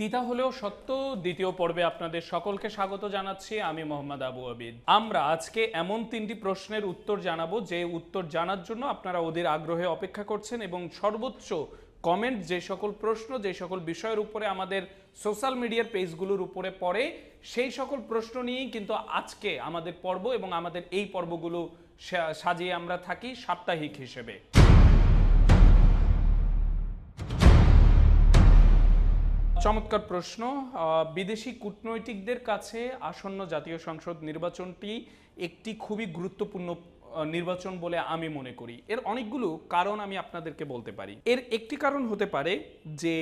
তিতা হলেও সত্য, দ্বিতীয় পর্বে আপনাদের সকলকে স্বাগত জানাচ্ছি, আমি মোহাম্মদ আবু আবিদ। আমরা আজকে এমন তিনটি প্রশ্নের উত্তর জানাব, যে উত্তর জানার জন্য আপনারা ওদের আগ্রহে অপেক্ষা করছেন এবং সর্বোচ্চ কমেন্ট যে সকল প্রশ্ন, যে সকল বিষয়ের উপরে আমাদের সোশ্যাল মিডিয়ার পেজগুলোর উপরে পড়ে, সেই সকল প্রশ্ন নিয়েই কিন্তু আজকে আমাদের পর্ব এবং আমাদের এই পর্বগুলো সাজিয়ে আমরা থাকি সাপ্তাহিক হিসেবে। চমৎকার প্রশ্ন বিদেশি কূটনৈতিকদের কাছে আসন্ন জাতীয় সংসদ নির্বাচনটি একটি খুবই গুরুত্বপূর্ণ নির্বাচন বলে আমি মনে করি। এর অনেকগুলো কারণ আমি আপনাদেরকে বলতে পারি। এর একটি কারণ হতে পারে যে,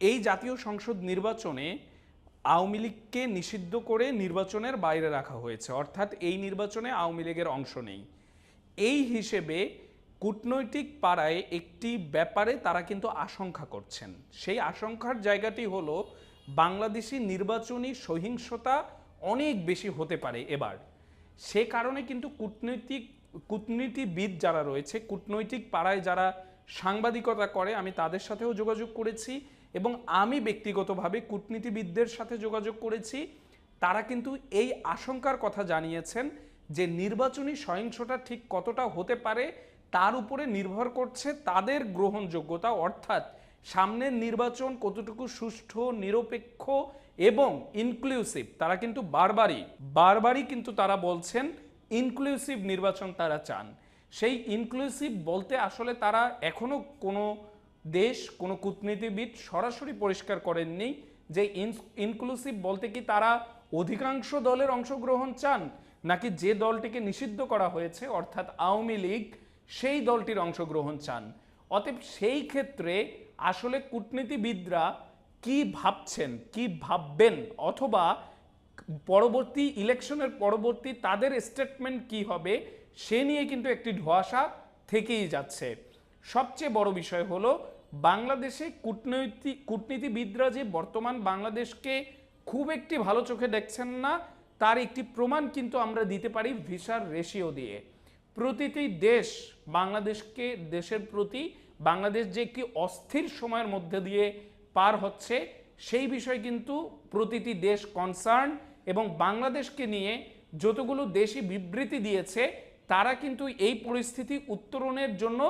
এই জাতীয় সংসদ নির্বাচনে আওয়ামী লীগকে নিষিদ্ধ করে নির্বাচনের বাইরে রাখা হয়েছে। অর্থাৎ এই নির্বাচনে আওয়ামী লীগের অংশ নেই। এই হিসেবে কূটনৈতিক পাড়ায় একটি ব্যাপারে তারা কিন্তু আশঙ্কা করছেন। সেই আশঙ্কার জায়গাটি হলো, বাংলাদেশি নির্বাচনী সহিংসতা অনেক বেশি হতে পারে এবার। সে কারণে কিন্তু কূটনৈতিক, কূটনীতিবিদ যারা রয়েছে, কূটনৈতিক পাড়ায় যারা সাংবাদিকতা করে, আমি তাদের সাথেও যোগাযোগ করেছি এবং আমি ব্যক্তিগতভাবে কূটনীতিবিদদের সাথে যোগাযোগ করেছি। তারা কিন্তু এই আশঙ্কার কথা জানিয়েছেন যে নির্বাচনী সহিংসতা ঠিক কতটা হতে পারে তার উপরে নির্ভর করছে তাদের গ্রহণযোগ্যতা, অর্থাৎ সামনের নির্বাচন কতটুকু সুষ্ঠু, নিরপেক্ষ এবং ইনক্লুসিভ তারা কিন্তু বারবারই বারবারই কিন্তু তারা বলছেন ইনক্লুসিভ নির্বাচন তারা চান। সেই ইনক্লুসিভ বলতে আসলে তারা এখনও কোনো দেশ, কোনো কূটনীতিবিদ সরাসরি পরিষ্কার করেননি যে ইনক্লুসিভ বলতে কি তারা অধিকাংশ দলের অংশগ্রহণ চান, নাকি যে দলটিকে নিষিদ্ধ করা হয়েছে, অর্থাৎ আওয়ামী লীগ সেই দলটির অংশগ্রহণ চান। অতএব সেই ক্ষেত্রে আসলে কূটনীতিবিদরা কি ভাবছেন, কি ভাববেন অথবা পরবর্তী ইলেকশনের পরবর্তী তাদের স্টেটমেন্ট কি হবে, সে নিয়ে কিন্তু একটি ধোঁয়াশা থেকেই যাচ্ছে। সবচেয়ে বড় বিষয় হলো, বাংলাদেশে কূটনৈতিক কূটনীতিবিদরা যে বর্তমান বাংলাদেশকে খুব একটি ভালো চোখে দেখছেন না, তার একটি প্রমাণ কিন্তু আমরা দিতে পারি ভিসার রেশিও দিয়ে। প্রতিটি দেশ বাংলাদেশকে, দেশের প্রতি বাংলাদেশ যে একটি অস্থির সময়ের মধ্যে দিয়ে পার হচ্ছে, সেই বিষয়ে কিন্তু প্রতিটি দেশ কনসার্ন এবং বাংলাদেশকে নিয়ে যতগুলো দেশই বিবৃতি দিয়েছে, তারা কিন্তু এই পরিস্থিতি উত্তরণের জন্য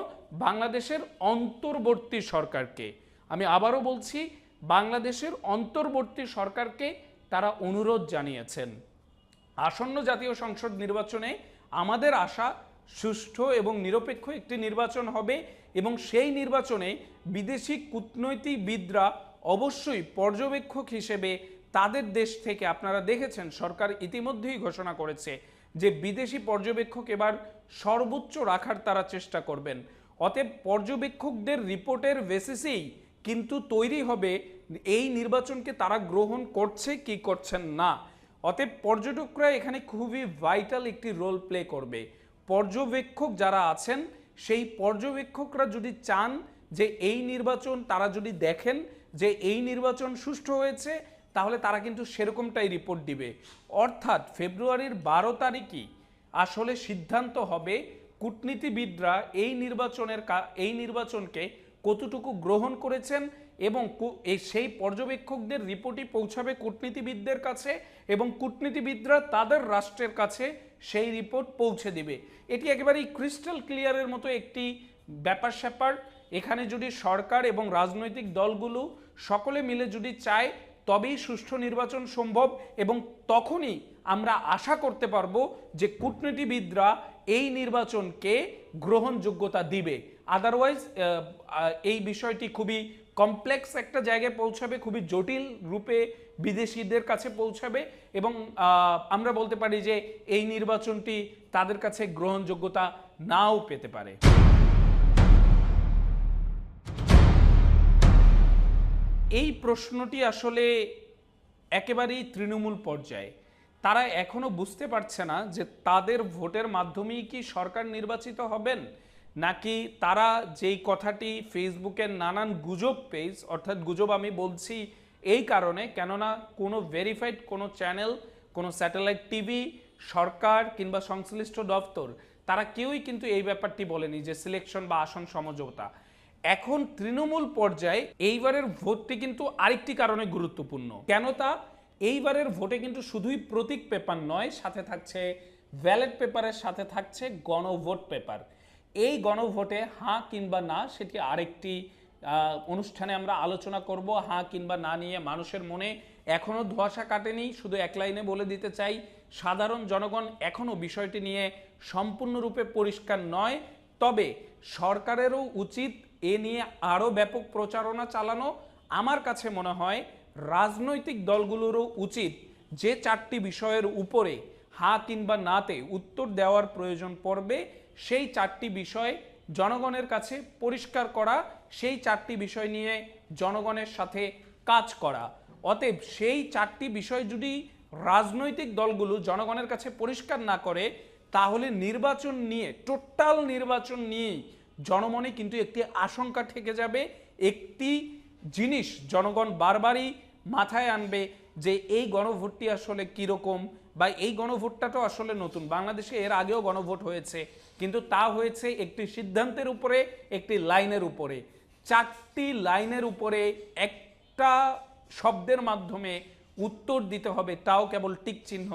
বাংলাদেশের অন্তর্বর্তী সরকারকে। আমি আবারও বলছি, বাংলাদেশের অন্তর্বর্তী সরকারকে তারা অনুরোধ জানিয়েছেন। আসন্ন জাতীয় সংসদ নির্বাচনে আমাদের আশা সুষ্ঠু এবং নিরপেক্ষ একটি নির্বাচন হবে এবং সেই নির্বাচনে বিদেশি কূটনৈতিকবিদরা অবশ্যই পর্যবেক্ষক হিসেবে তাদের দেশ থেকে আপনারা দেখেছেন, সরকার ইতিমধ্যেই ঘোষণা করেছে যে বিদেশি পর্যবেক্ষক এবার সর্বোচ্চ রাখার তারা চেষ্টা করবেন। অতএব পর্যবেক্ষকদের রিপোর্টের বেসিসেই কিন্তু তৈরি হবে এই নির্বাচনকে তারা গ্রহণ করছে কি করছেন না। অতএব পর্যটকরা এখানে খুবই ভাইটাল একটি রোল প্লে করবে। পর্যবেক্ষক যারা আছেন, সেই পর্যবেক্ষকরা যদি চান যে এই নির্বাচন তারা যদি দেখেন যে এই নির্বাচন সুষ্ঠু হয়েছে, তাহলে তারা কিন্তু সেরকমটাই রিপোর্ট দিবে। অর্থাৎ ফেব্রুয়ারির বারো তারিখই আসলে সিদ্ধান্ত হবে কূটনীতিবিদরা এই নির্বাচনের এই নির্বাচনকে কতটুকু গ্রহণ করেছেন এবং সেই পর্যবেক্ষকদের রিপোর্টই পৌঁছাবে কূটনীতিবিদদের কাছে এবং কূটনীতিবিদরা তাদের রাষ্ট্রের কাছে সেই রিপোর্ট পৌঁছে দিবে। এটি একেবারেই ক্রিস্টাল ক্লিয়ারের মতো একটি ব্যাপার স্যাপার। এখানে যদি সরকার এবং রাজনৈতিক দলগুলো সকলে মিলে যদি চায়, তবেই সুষ্ঠু নির্বাচন সম্ভব এবং তখনই আমরা আশা করতে পারব যে কূটনীতিবিদরা এই নির্বাচনকে গ্রহণযোগ্যতা দিবে। আদারওয়াইজ এই বিষয়টি খুবই কমপ্লেক্স একটা জায়গায় পৌঁছাবে, খুবই জটিল রূপে বিদেশিদের কাছে পৌঁছাবে এবং আমরা বলতে পারি যে এই নির্বাচনটি তাদের কাছে গ্রহণযোগ্যতা নাও পেতে পারে। এই প্রশ্নটি আসলে একেবারেই তৃণমূল পর্যায়ে। তারা এখনও বুঝতে পারছে না যে তাদের ভোটের মাধ্যমেই কি সরকার নির্বাচিত হবেন। নাকি তারা যেই কথাটি ফেসবুকের নানান গুজব পেজ, অর্থাৎ গুজব আমি বলছি এই কারণে, কেননা কোনো ভেরিফাইড কোনো চ্যানেল কোনো স্যাটেলাইট টিভি সরকার কিংবা সংশ্লিষ্ট দপ্তর, তারা কেউই কিন্তু এই ব্যাপারটি বলেনি যে সিলেকশন বা আসন সমঝোতা। এখন তৃণমূল পর্যায়ে এইবারের ভোটটি কিন্তু আরেকটি কারণে গুরুত্বপূর্ণ। কেন তা? এইবারের ভোটে কিন্তু শুধুই প্রতীক পেপার নয়, সাথে থাকছে ব্যালেট পেপারের সাথে থাকছে গণভোট পেপার এই গণভোটে হাঁ কিংবা না সেটি আরেকটি অনুষ্ঠানে আমরা আলোচনা করব। হাঁ কিংবা না নিয়ে মানুষের মনে এখনও ধোঁয়াশা কাটেনি। শুধু এক লাইনে বলে দিতে চাই, সাধারণ জনগণ এখনও বিষয়টি নিয়ে সম্পূর্ণরূপে পরিষ্কার নয়। তবে সরকারেরও উচিত এ নিয়ে আরও ব্যাপক প্রচারণা চালানো। আমার কাছে মনে হয় রাজনৈতিক দলগুলোরও উচিত যে চারটি বিষয়ের উপরে হা কিংবা নাতে উত্তর দেওয়ার প্রয়োজন পড়বে। সেই চারটি বিষয় জনগণের কাছে পরিষ্কার করা, সেই চারটি বিষয় নিয়ে জনগণের সাথে কাজ করা। অতএব সেই চারটি বিষয় যদি রাজনৈতিক দলগুলো জনগণের কাছে পরিষ্কার না করে, তাহলে নির্বাচন নিয়ে, টোটাল নির্বাচন নিয়েই জনমনে কিন্তু একটি আশঙ্কা থেকে যাবে। একটি জিনিস জনগণ বারবারই মাথায় আনবে যে এই গণভোটটি আসলে কীরকম বা এই গণভোটটা তো আসলে নতুন। বাংলাদেশে এর আগেও গণভোট হয়েছে, কিন্তু তা হয়েছে একটি সিদ্ধান্তের উপরে, একটি লাইনের উপরে। চারটি লাইনের উপরে একটা শব্দের মাধ্যমে উত্তর দিতে হবে, তাও কেবল টিক চিহ্ন।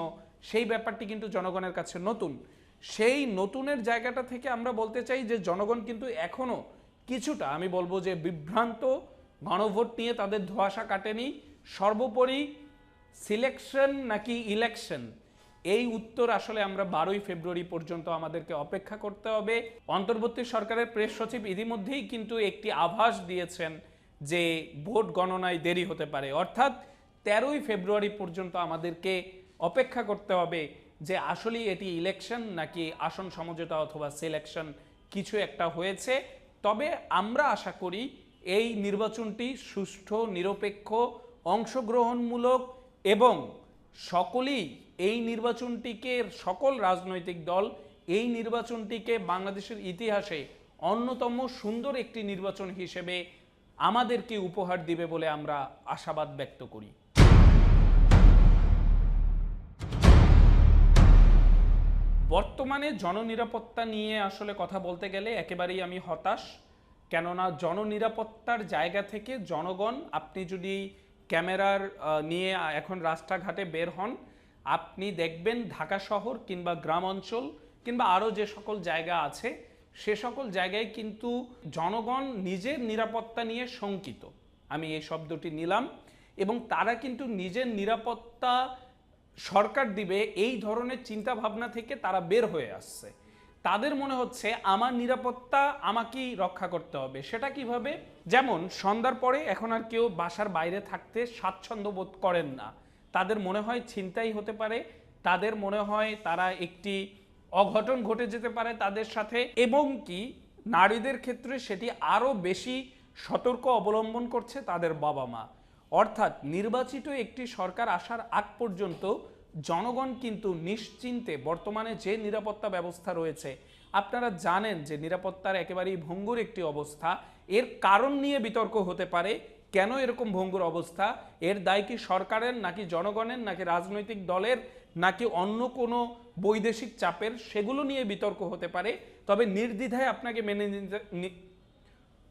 সেই ব্যাপারটি কিন্তু জনগণের কাছে নতুন। সেই নতুনের জায়গাটা থেকে আমরা বলতে চাই যে, জনগণ কিন্তু এখনও কিছুটা, আমি বলব যে বিভ্রান্ত, গণভোট নিয়ে তাদের ধোঁয়াশা কাটেনি। সর্বোপরি সিলেকশন নাকি ইলেকশন? এই উত্তর আসলে আমরা বারোই ফেব্রুয়ারি পর্যন্ত আমাদেরকে অপেক্ষা করতে হবে। অন্তর্বর্তী সরকারের প্রেস সচিব ইতিমধ্যেই কিন্তু একটি আভাস দিয়েছেন যে ভোট গণনায় দেরি হতে পারে। অর্থাৎ তেরোই ফেব্রুয়ারি পর্যন্ত আমাদেরকে অপেক্ষা করতে হবে যে আসলেই এটি ইলেকশন নাকি আসন সমঝোতা অথবা সিলেকশন কিছু একটা হয়েছে। তবে আমরা আশা করি এই নির্বাচনটি সুষ্ঠু, নিরপেক্ষ, অংশগ্রহণমূলক এবং সকলেই এই নির্বাচনটিকে, সকল রাজনৈতিক দল এই নির্বাচনটিকে বাংলাদেশের ইতিহাসে অন্যতম সুন্দর একটি নির্বাচন হিসেবে আমাদেরকে উপহার দিবে বলে আমরা আশাবাদ ব্যক্ত করি। বর্তমানে জননিরাপত্তা নিয়ে আসলে কথা বলতে গেলে একেবারেই আমি হতাশ। কেননা জননিরাপত্তার জায়গা থেকে জনগণ, আপনি যদি ক্যামেরার নিয়ে এখন রাস্তাঘাটে বের হন। আপনি দেখবেন ঢাকা শহর কিংবা গ্রাম অঞ্চল কিংবা আরও যে সকল জায়গা আছে, সে সকল জায়গায় কিন্তু জনগণ নিজের নিরাপত্তা নিয়ে শঙ্কিত। আমি এই শব্দটি নিলাম এবং তারা কিন্তু নিজের নিরাপত্তা সরকার দিবে, এই ধরনের চিন্তা ভাবনা থেকে তারা বের হয়ে আসছে। তাদের মনে হচ্ছে আমার নিরাপত্তা আমাকেই রক্ষা করতে হবে। সেটা কীভাবে? যেমন, সন্ধ্যার পরে এখন আর কেউ বাসার বাইরে থাকতে স্বাচ্ছন্দ্য বোধ করেন না। তাদের মনে হয় ছিনতাই হতে পারে, তাদের মনে হয় তারা একটি অঘটন ঘটে যেতে পারে তাদের সাথে, এবং কি নারীদের ক্ষেত্রে সেটি আরও বেশি সতর্ক অবলম্বন করছে তাদের বাবা মা অর্থাৎ নির্বাচিত একটি সরকার আসার আগ পর্যন্ত জনগণ কিন্তু নিশ্চিন্তে বর্তমানে যে নিরাপত্তা ব্যবস্থা রয়েছে, আপনারা জানেন যে নিরাপত্তার একেবারেই ভঙ্গুর একটি অবস্থা। এর কারণ নিয়ে বিতর্ক হতে পারে, কেন এরকম ভঙ্গুর অবস্থা? এর দায় কি সরকারের, নাকি জনগণের, নাকি রাজনৈতিক দলের, নাকি অন্য কোনো বৈদেশিক চাপের? সেগুলো নিয়ে বিতর্ক হতে পারে। তবে নির্দ্বিধায় আপনাকে মেনে নিতে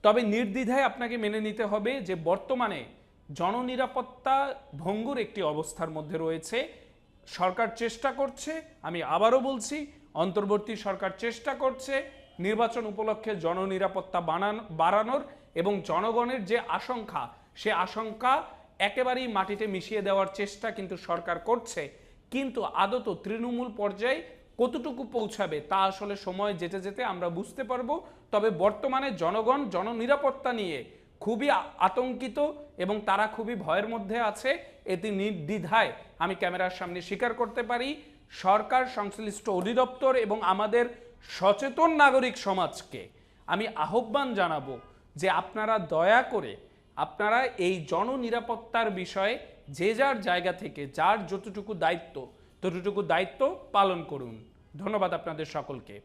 তবে নির্দ্বিধায় আপনাকে মেনে নিতে হবে যে বর্তমানে জননিরাপত্তা ভঙ্গুর একটি অবস্থার মধ্যে রয়েছে। সরকার চেষ্টা করছে, আমি আবারও বলছি, অন্তর্বর্তী সরকার চেষ্টা করছে নির্বাচন উপলক্ষে জননিরাপত্তা বানান, বাড়ানোর এবং জনগণের যে আশঙ্কা, সে আশঙ্কা একেবারেই মাটিতে মিশিয়ে দেওয়ার চেষ্টা কিন্তু সরকার করছে। কিন্তু আদত তৃণমূল পর্যায়ে কতটুকু পৌঁছাবে তা আসলে সময় যেতে যেতে আমরা বুঝতে পারব। তবে বর্তমানে জনগণ জননিরাপত্তা নিয়ে খুবই আতঙ্কিত এবং তারা খুবই ভয়ের মধ্যে আছে। এটি নির্দ্বিধায় আমি ক্যামেরার সামনে স্বীকার করতে পারি, সরকার, সংশ্লিষ্ট অধিদপ্তর এবং আমাদের সচেতন নাগরিক সমাজকে। আমি আহ্বান জানাব যে আপনারা দয়া করে, আপনারা এই জননিরাপত্তার বিষয়ে যে যার জায়গা থেকে, যার যতটুকু দায়িত্ব, ততটুকু দায়িত্ব পালন করুন। ধন্যবাদ আপনাদের সকলকে।